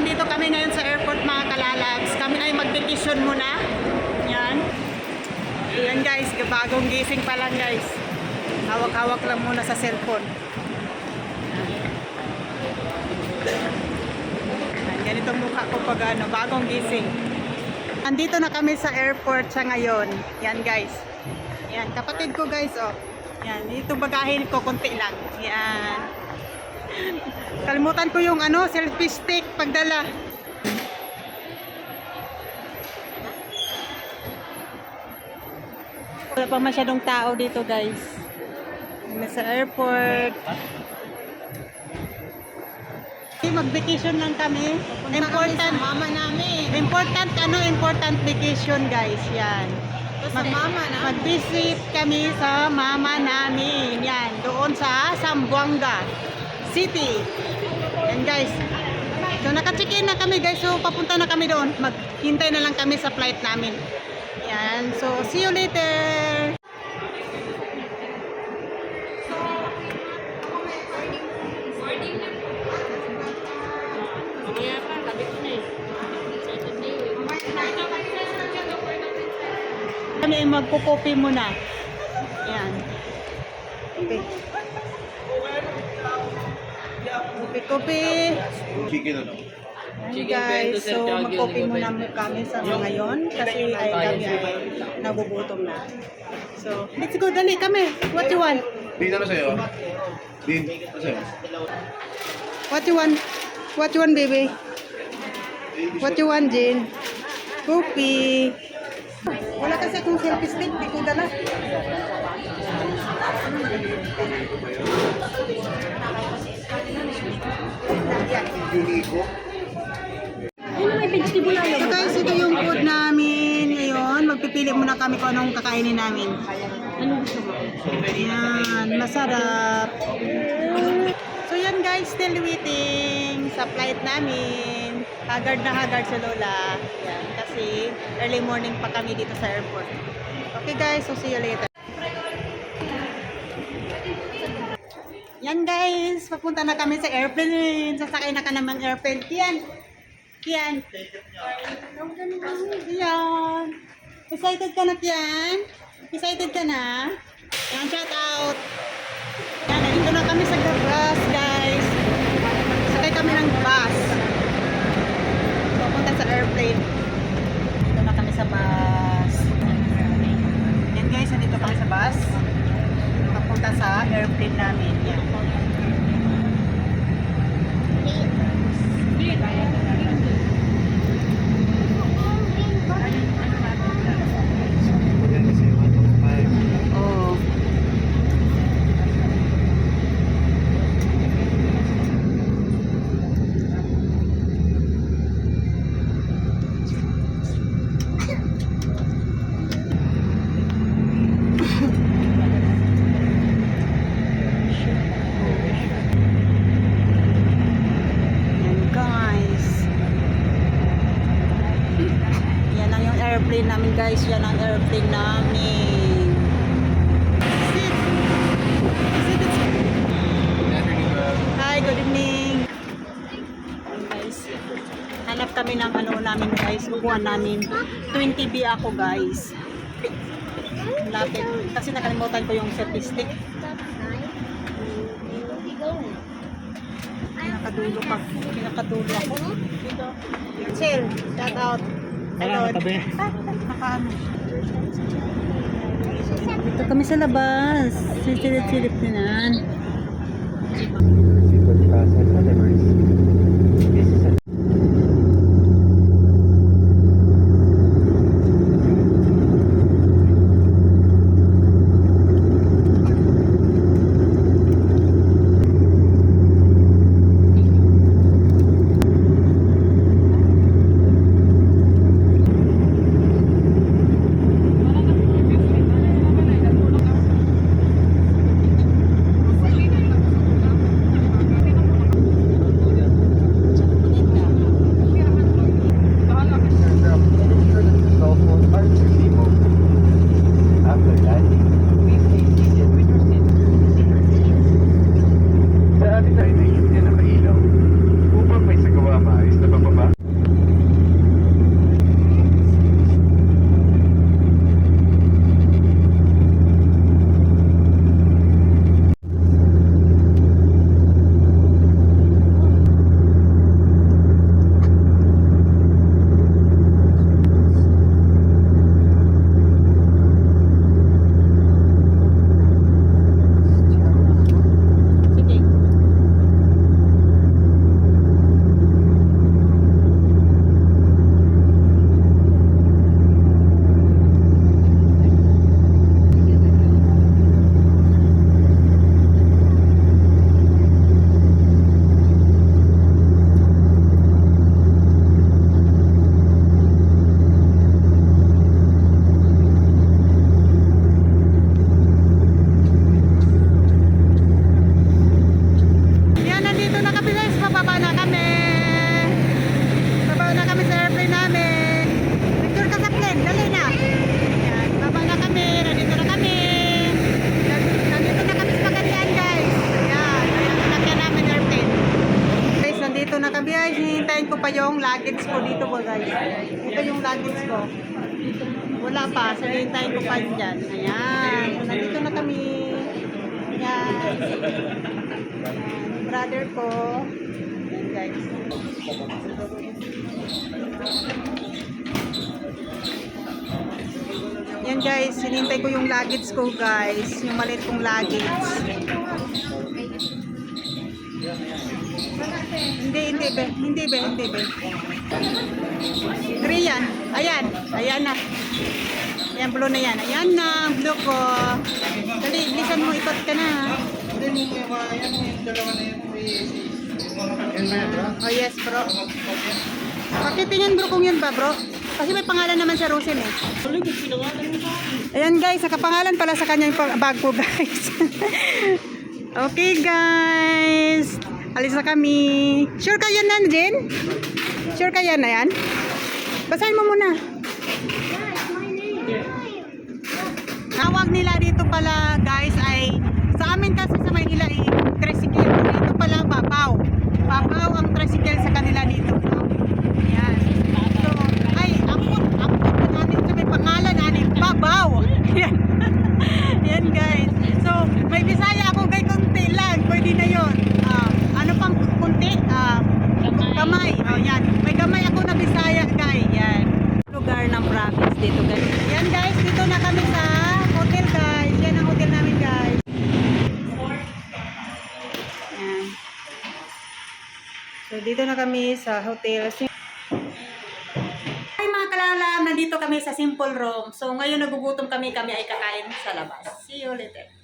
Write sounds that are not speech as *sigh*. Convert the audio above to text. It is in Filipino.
nandito kami ngayon sa airport mga kalalabs. Kami ay mag-vacation muna. Yan. Yan guys, bagong gising pa lang guys. Hawak-hawak lang muna sa cellphone. Yan, ganitong mukha ko pag ano, bagong gising. Andito na kami sa airport siya ngayon. Yan guys. Yan, kapatid ko guys, oh. Yan, ito bagahin ko, konti lang. Yan. Kalimutan ko yung ano, selfie stick pagdala. Wala pa masyadong tao dito guys. Nasa airport. Mag-vacation lang kami. Important. mama namin. Important ano, important vacation guys. Yan. Mama na. Mag-visit kami sa mama namin. Yan, doon sa Zamboanga City. Yan guys. So naka-check-in na kami guys. So papunta na kami doon. Maghintay na lang kami sa flight namin. Yan. So see you later. Kami magpo-copy muna. Yan. Okay. Copy. Chicken ano? Ayan guys, so mag-copy muna kami sa ngayon kasi ay kami ay nagugutom na. So, let's go, dali kami. What you want? Din ano sa'yo? Din, ano sa'yo? What you want? What you want, baby? What you want, Jane? Copy. Wala kasi akong selfie stick, di ko dala. Unico? So guys, ito yung food namin ngayon. Magpipili muna kami kung anong kakainin namin. Yan, masarap. So yan guys, still waiting sa flight namin. Haggard na haggard si Lola. Yan, kasi early morning pa kami dito sa airport. Okay guys, so see you later. Yan guys, papunta na kami sa airplane. Sasakay na ka naman airplane. Kian! Kian! Kian! Excited ka na, Kian? Excited ka na? Yan, shout out! Yan, nandito na kami sa bus, guys. Sakay kami ng bus. Papunta sa airplane. Dito na kami sa bus. Yan guys, nandito kami sa bus. Papunta sa airplane namin. Yan. Oh. Yan guys. Yan lang yung airplane namin guys. Yan ang airplane namin. Hi, good evening. Guys. Hanap kami ng ano namin guys. Upuan namin. 20B ako guys. Lapit. Kasi nakalimutan ko yung selfie stick. Pinakadulo pa. Pinakadulo ako. Chill. Shout out. Hello. Nakaano. Dito kami sa labas. Sisilip-silip na guys, ko. Wala pa, so hihintayin ko pa dyan. Ayan, nandito na kami. Ayan. Ayan, brother ko. Ayan guys. Yan guys, hinintay ko yung luggage ko guys. Yung maliit kong luggage. Hindi, hindi be. Hindi be, hindi be. Three yan. Ayan. Ayan na. Ayan, blue na yan. Ayan na, blue ko. Dali, bilisan mo, ikot ka na. Oh yes, bro. Pakitingin bro kung yun ba, bro? Kasi may pangalan naman sa Rosen eh. Ayan guys, nakapangalan pala sa kanya yung bag ko guys. *laughs* okay guys. Alis na kami. Sure ka yan na, Jen? Sure ka yan na yan? Basahin mo muna. Tawag nila dito pala guys ay sa amin kasi sa Maynila ay tricycle. Dito pala babaw. Babaw ang tricycle sa kanila dito. Yan. So, ay, amot, amot na natin sa may pangalan natin, babaw. Yan. Yan guys. So, may bisaya ako kay kunti lang. Pwede na yon. Ah, ano pang kunti? Ah, kamay. Oh, yan. May kamay ako na bisaya guys. Yan. Lugar ng province dito guys. Yan guys, dito na kami sa hotel guys. Yan ang hotel namin guys. Yan. So, dito na kami sa hotel. Hi mga kalala, nandito kami sa Simple Room. So, ngayon nagugutom kami, kami ay kakain sa labas. See you later.